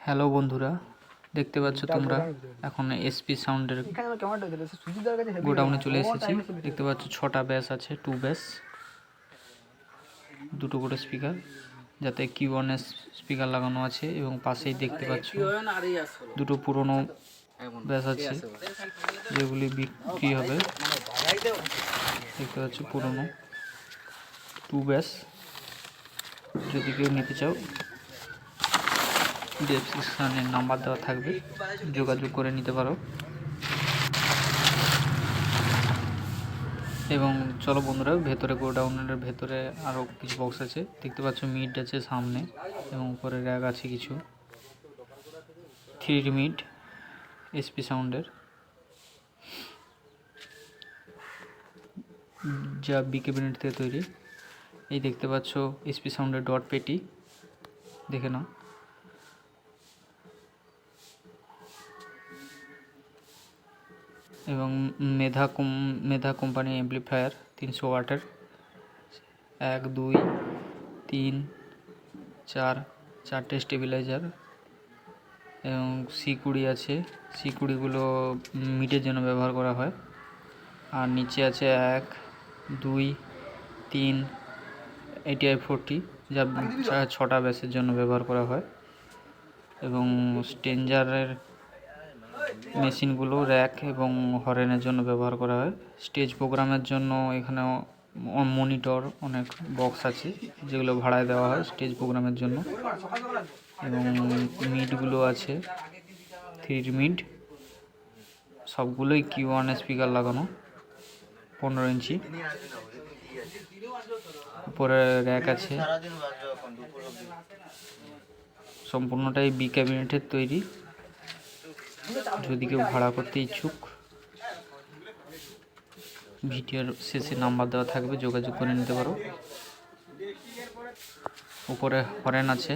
Hello বন্ধুরা দেখতে পাচ্ছ তোমরা? এখন এসপি সাউন্ডের গোডাউনে চলে এসেছি। দেখতে পাচ্ছ ছটা ব্যাস আছে টু ব্যাস। দুটো করে স্পিকার যাতে কিউ ওয়ান স্পিকার লাগানো আছে এবং পাশেই দেখতে পাচ্ছ দুটো পুরনো ব্যাস আছে যেগুলি বিক্রি হবে। দেখতে পাচ্ছ পুরনো। টু ব্যাস। যদি কেউ নিতে চাও ডেসক্রিপশানে নাম্বার দেওয়া থাকবে। যোগাযোগ করে নিতে পারো। এবং চলো বন্ধুরা, ভেতরে গোডাউনের ভেতরে আরও কিছু বক্স আছে। দেখতে পাচ্ছ মিড আছে সামনে এবং উপরে র্যাক আছে কিছু। থ্রি মিড এসপি সাউন্ডের যা বি ক্যাবিনেট থেকে তৈরি। এই দেখতে পাচ্ছ এসপি সাউন্ডের ডট পেটি দেখে নাও। এবং মেধা কোম মেধা কোম্পানি অ্যাম্পলিফায়ার তিনশো ওয়াটের। এক দুই তিন চার চারটে স্টেবিলাইজার এবং সি কুড়ি আছে। সি কুড়িগুলো মিটের জন্য ব্যবহার করা হয়। আর নিচে আছে এক দুই তিন এটিআই ফোরটি যা ছটা ব্যাসের জন্য ব্যবহার করা হয়। এবং স্টেঞ্জারের মেশিনগুলো র্যাক এবং হরেনের জন্য ব্যবহার করা হয়। স্টেজ প্রোগ্রামের জন্য এখানে মনিটর অনেক বক্স আছে, যেগুলো ভাড়ায় দেওয়া হয় স্টেজ প্রোগ্রামের জন্য। এবং মিডগুলো আছে থ্রির মিড সবগুলোই কিউ ওয়ান স্পিকার লাগানো, পনেরো ইঞ্চি। উপরে র্যাক আছে। সম্পূর্ণটাই বি ক্যাবিনেটের তৈরি। যদি কেউ ভাড়া করতে ইচ্ছুক, ভিডিওর শেষে নাম্বার দেওয়া থাকবে, যোগাযোগ করে নিতে পারো। উপরে হরেন আছে।